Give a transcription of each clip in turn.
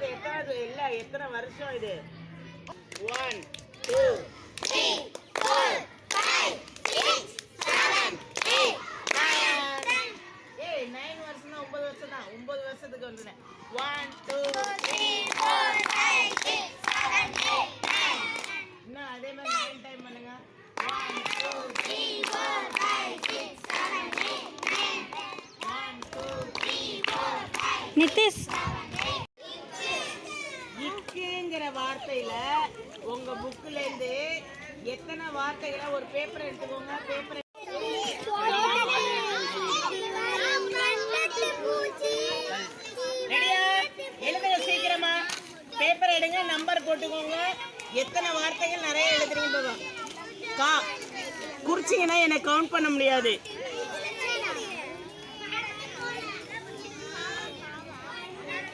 எத்தனை வருஷம் இது? ஒன் டூ ஏய் நைன் வருஷம் தான் ஒன்பது வருஷம் தான் ஒன்பது வருஷத்துக்கு வந்துட்டேன். ஒன் டூ இன்னும் அதே மாதிரி நைன் டைம் பண்ணுங்க. One two one two Nitish புக்குங்கிற வார்த்தையில உங்க புக்குல இருந்து எத்தனை வார்த்தைகளை ஒரு பேப்பர் எடுத்துக்கோங்க? பேப்பர் எழுதுங்க சீக்கிரமா. பேப்பர் எடுங்க நம்பர் போட்டுக்கோங்க. எத்தனை வார்த்தைகள் நிறைய எழுதுறீங்க கா குறிச்சிங்கன்னா என்னை கவுண்ட் பண்ண முடியாது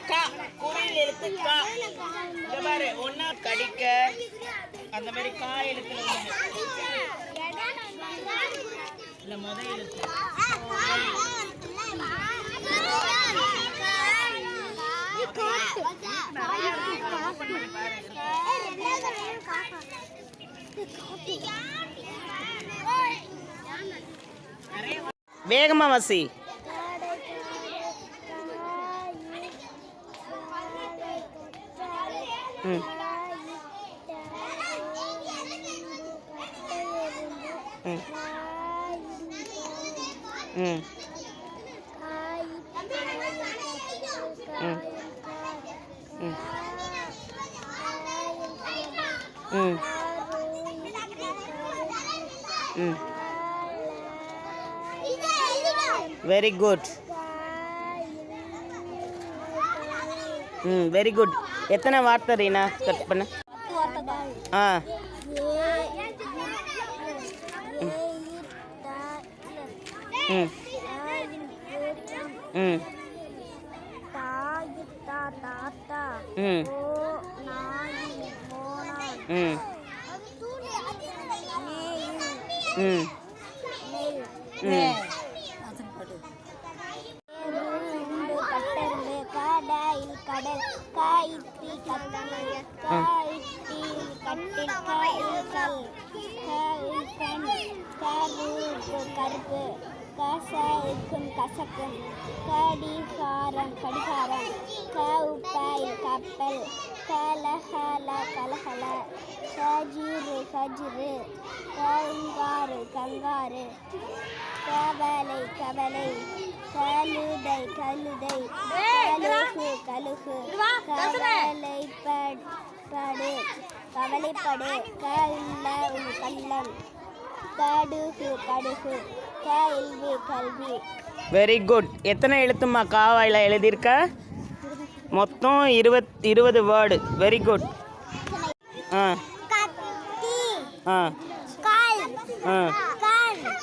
கா குறியில் எழுத்து கா இந்த பாரு ஒன்னா கடிக்க. அந்த மாதிரி கா எழுத்துல ஒண்ணு. இல்ல முத எழுத்து. வேகமா வாசி. ம். ம். ம். ம் ம் வெரி குட் ம் வெரி குட் எத்தனை வார்த்தை ரீனா? கட் பண்ண. ஆ. ம். ம். ம். ம். ம். ம். கடாயில் கடல் காயிற்றி கத்தல் காயிற்றி கட்டில் காயில் கல். கண் கருப்பு. கருப்பு கசைக்கும். கசக்கும் கடிகாரம். கடிகாரம் கவுப்பாயில் கப்பல். கலஹல கலஹல கஜிரு கஜிரு கங்காரு கங்காரு கவலை கவலை. கழுதை கழுதை. கழுகு கழுகு. கவலைப்படு கவலைப்படு. கல்ல கள்ளம். கடுகு கடுகு. வெரி குட் எத்தனை எழுத்துமா காவாயில் எழுதியிருக்க? மொத்தம் இருபத் இருபது வேர்டு வெரி குட் ஆ. ஆ. ஆ.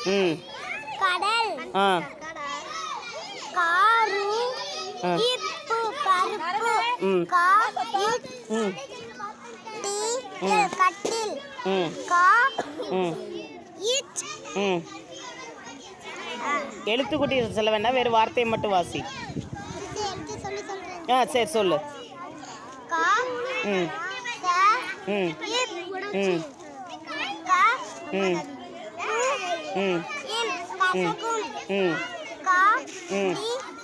ம். கடல். ஆ. காரு. இப்பு கருப்பு ம். கா ம். டி கட்டில். ம். கா ம். இட் ம். எழுத்துக்குட்டி சொல்ல வேண்டாம் வேறு வார்த்தையை மட்டும் வாசி ஆ சரி சொல்லு ம் ம் ச ம் ம் ம் ம் ம்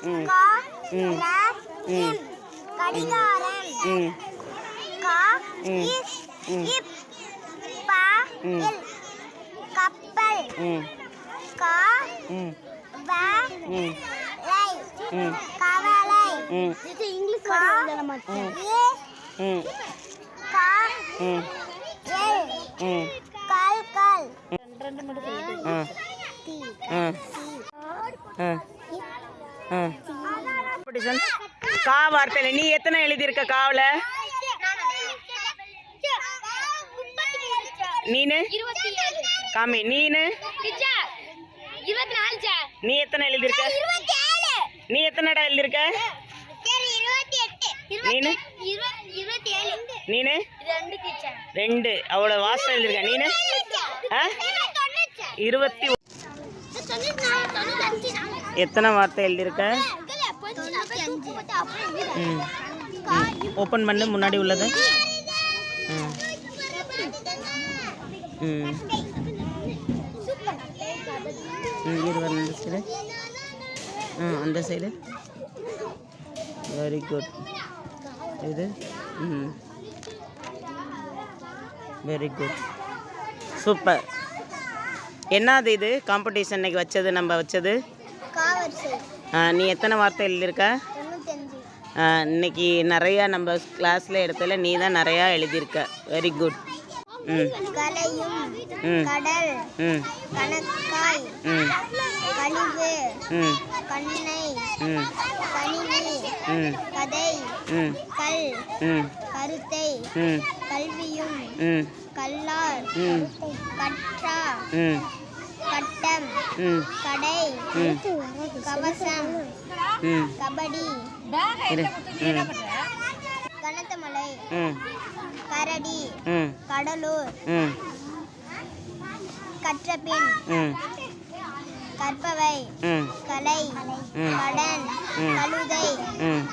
ம் ம் ம் கடிகாரம் ம் கா ம். ம். இப் பா ம். கப்பல் ம் கா வார்த்தையில் நீ எத்தனை எழுதியிருக்க காவில்? நீனு? காமி நீனு? நீ எத்தனை எழுதியிருக்க? நீ எத்தனைடா எழுதியிருக்க? நீனு? நீனு? ரெண்டு அவ்வளோ வாசம் எழுதியிருக்க. நீனு? ஆ? இருபத்தி எத்தனை வார்த்தை எழுதியிருக்க? ம். ஓப்பன் பண்ணு முன்னாடி உள்ளது. ம். ம். வர அந்த சைடு ஆ அந்த சைடு வெரி குட் இது ம். வெரி குட் சூப்பர் என்னது இது? காம்படிஷன் இன்னைக்கு வச்சது நம்ம வச்சது? நீ எத்தனை வார்த்தை எழுதியிருக்க? இன்னைக்கு நிறையா நம்ம கிளாஸில் இடத்துல நீ தான் நிறையா எழுதியிருக்க. வெரி குட் கலையும் கடல் கணக்காய் கழிவு கண்ணை கணினி கதை கல் கருத்தை கல்வியும் கல்லார் கற்றா கட்டம் கடை கவசம் கபடி கனத்தமலை ம். கரடி ம். கடலூர் ம். கற்றபின் ம். கற்பவை கலை. கடன். கழுதை ம்.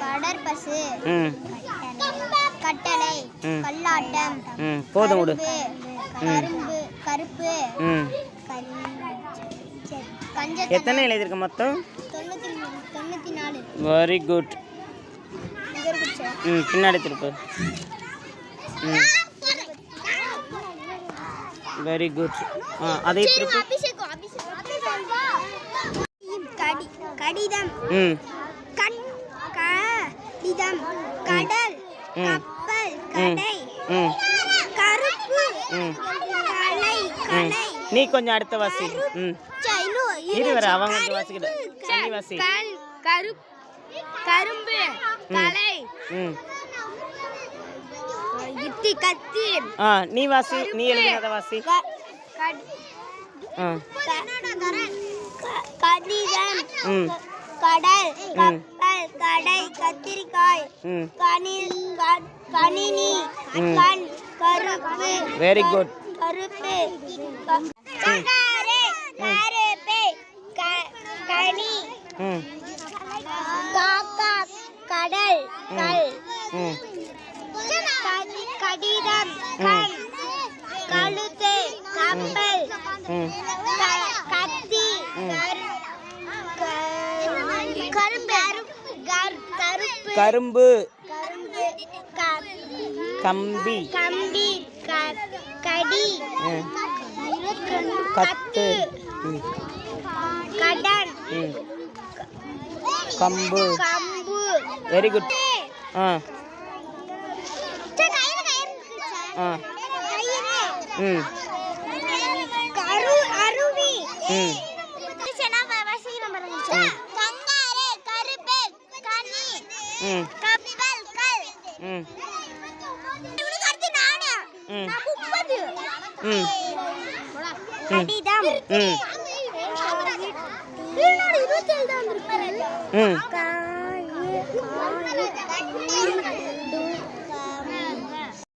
கடற்பசு கட்டளை. கல்லாட்டம் போதும் விடு. கரும்பு கருப்பு எத்தனை எழுதியிருக்க மொத்தம்? தொண்ணூத்தி நாலு. வெரி குட் ம் பின்னாடி திருப்பு. ம். வெரி குட் ஆ அதே திருப்பு. கடிதம். ம். கடிதம் கடல். கப்பல் கடை. ம். கருப்பு ம். கலை கலை நீ கொஞ்சம் அடுத்த வாசி. ம். இரு வர அவங்க வாசிக்கிட்டு வாசி. கருப்பு கரும்பு கலை இத்தி கத்தி ஆ நீ வாசி நீ எழுதினத வாசி. கடிதம் கடல். கப்பல் கடை கத்திரிக்காய் ம். கனி க- கணினி. கண் கருப்பு வெரி குட் கருப்பு கருப்பு கனி ம் காக்கா கடல் கல் ம் கடி- கடிதம் கழுத்து கப்பல் கத்தி கரும்பு கம்பி. கம்பி கடி கத்து கடன் கம்பு. கம்பு. வெரி குட் ஆ. ஆ. ம். ம். ம். ம். ம். ம். ம். 我过来再来你